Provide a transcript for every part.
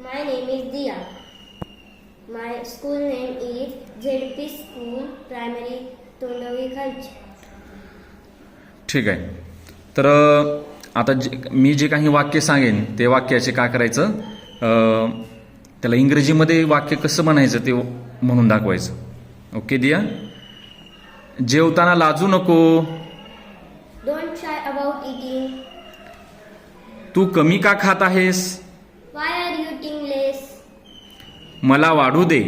My name is Dia. My school name is ZP School Primary Tondavi Khalchi. ठीक आहे तर आता जे मी जे काही वाक्य सांगेन ते वाक्याचे काय करायचं त्याला इंग्रजीमध्ये वाक्य कसं म्हणायचं ते म्हणून दाखवायचं ओके दिया जेवताना लाजू नको Don't shy about eating. तू कमी का खात आहेस Why are you eating less? मला वाढू दे.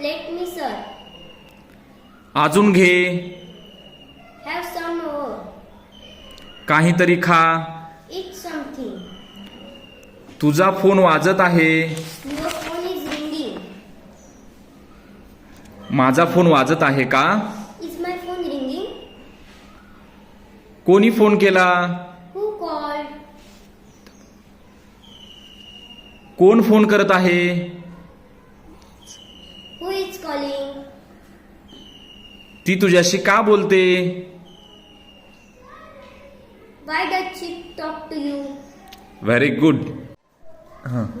लेट मी सर अजून घे. हॅव सम काहीतरी खा. इट समथिंग तुझा फोन वाजत आहे. माझा फोन वाजत आहे का? इज माय फोन रिंगिंग कोणी फोन केला? कोण फोन करत आहे? ती तुझ्याशी का बोलते? Very good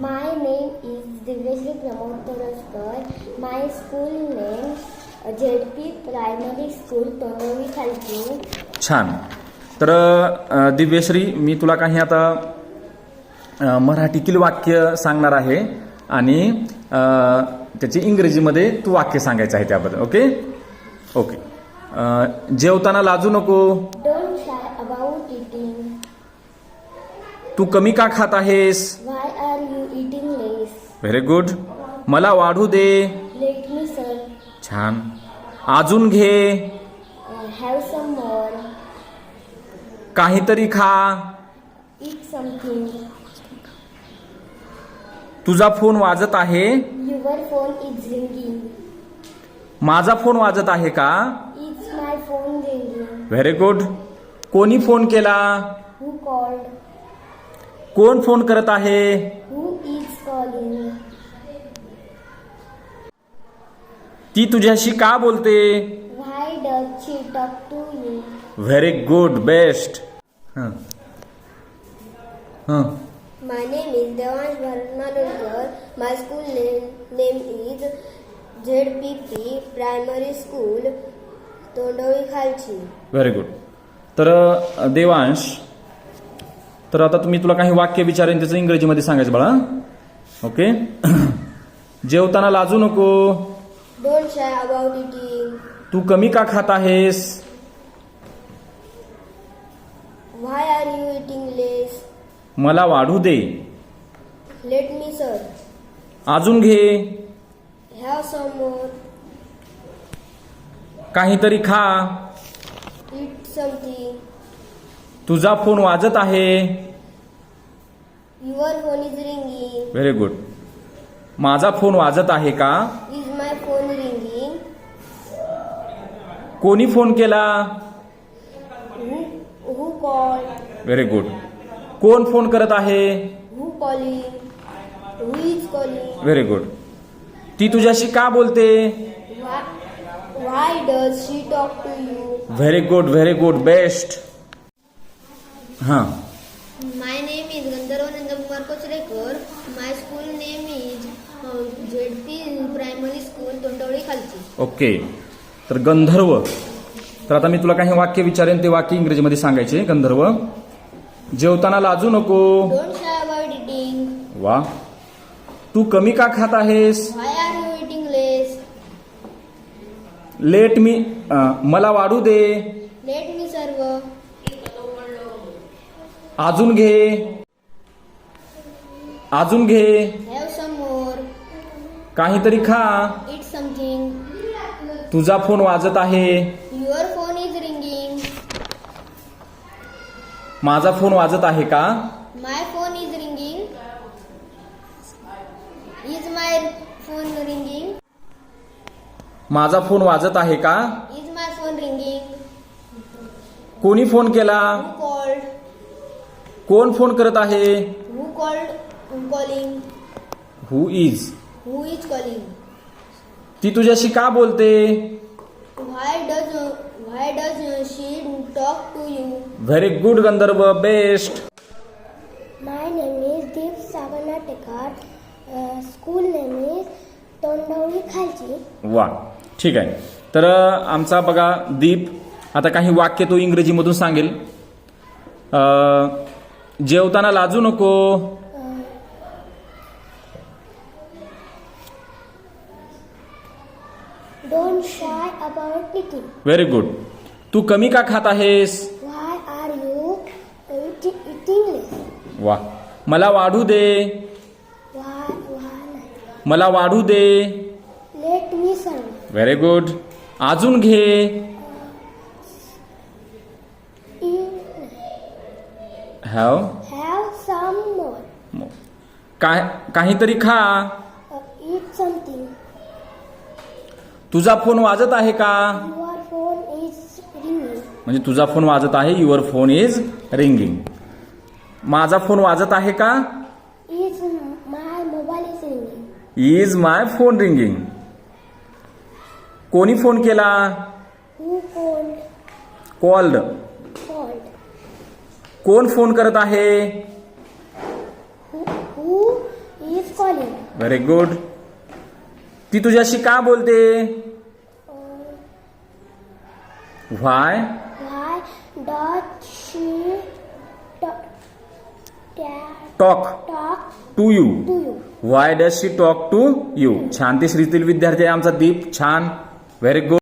my name is Divyash Pramod Toraskar my school name Z P primary school Torvi खालची छान. तर दिव्यश्री मी तुला काही आता मराठीतील वाक्य सांगणार आहे. आणि त्याची इंग्रजीमध्ये तू वाक्य सांगायचं आहे त्याबद्दल ओके ओके जेवताना लाजू नको. तू कमी का खात आहेस? व्हेरी गुड मला वाढू दे. छान. अजून घे. काहीतरी खा. तुझा फोन वाजत आहे? युअर फोन इज रिंगिंग माझा फोन वाजत आहे का? It's my phone ringing very good कोणी फोन केला? हू कॉल्ड कोण फोन करत आहे? हू इज कॉलिंग ती तुझ्याशी का बोलते? Why does she talk to you very good best हं. हं. My name is Devansh Bharat Malurkar. My school name, name is ZPP Primary School, Tondavi Khalchi. Very good तर अ, देवांश तर आता तुम्ही तुला काही वाक्य विचारेन त्याचं इंग्रजीमध्ये सांगायचं बाळा ओके जेवताना लाजू नको Don't shy about eating. तू कमी का खात आहेस Why are you eating less? मला वाढू दे. सर अजून घे. काहीतरी खा. तुझा फोन वाजत आहे. Your phone is ringing very good माझा फोन वाजत आहे का? इज माय फोन रिंगिंग कोणी फोन केला? व्हेरी गुड कोण फोन करत आहे? व्हेरी गुड ती तुझ्याशी का बोलते? Very good very good best हा. My name is Gandharva Nandkumar Kocharekar my school name is ZP primary school Tondavali खालची ओके तर गंधर्व. तर आता मी तुला काही वाक्य विचारेन ते वाक्य इंग्रजीमध्ये सांगायचे. गंधर्व जेवताना लाजू नको. वा. तू कमी का खात आहेस? लेट मी मला वाढू दे. लेट मी सर्व अजून घे. अजून घे. काहीतरी खा. इट समथिंग तुझा फोन वाजत आहे. युअर माझा फोन वाजत आहे का? My phone is ringing is my phone ringing माझा फोन वाजत आहे का? इज माय फोन रिंगिंग कोणी फोन केला? कोण फोन करत आहे? Who call calling who is who is calling ती तुझ्याशी का बोलते? Why does why does she talk to you? Very good Gandharva best My name is Deep Savanatekar. School name is Tondavli खालची वा ठीक आहे. तर अ, आमचा बघा दीप आता काही वाक्य तो इंग्रजीमधून सांगेल. अ, जेवताना लाजू नको. Don't shy about eating very good तू कमी का खात आहेस? Why are you eating less वा मला वाढू दे. मला वाढू दे. लेट मी सर्व व्हेरी गुड अजून घे. हॅव हॅव सम मोर काय काहीतरी खा इट समथिंग तुझा फोन वाजत आहे का? म्हणजे तुझा फोन वाजत आहे युअर फोन इज रिंगिंग माझा फोन वाजत आहे का? Is my mobile is ringing is my phone ringing कोणी फोन केला? कॉल्ड कोण फोन करत आहे? इज कॉलिंग व्हेरी गुड ती तुझ्याशी का बोलते? Why talk talk to you why does she talk to you छान ते श्रीतील विद्यार्थी आमचा दीप. छान. Very good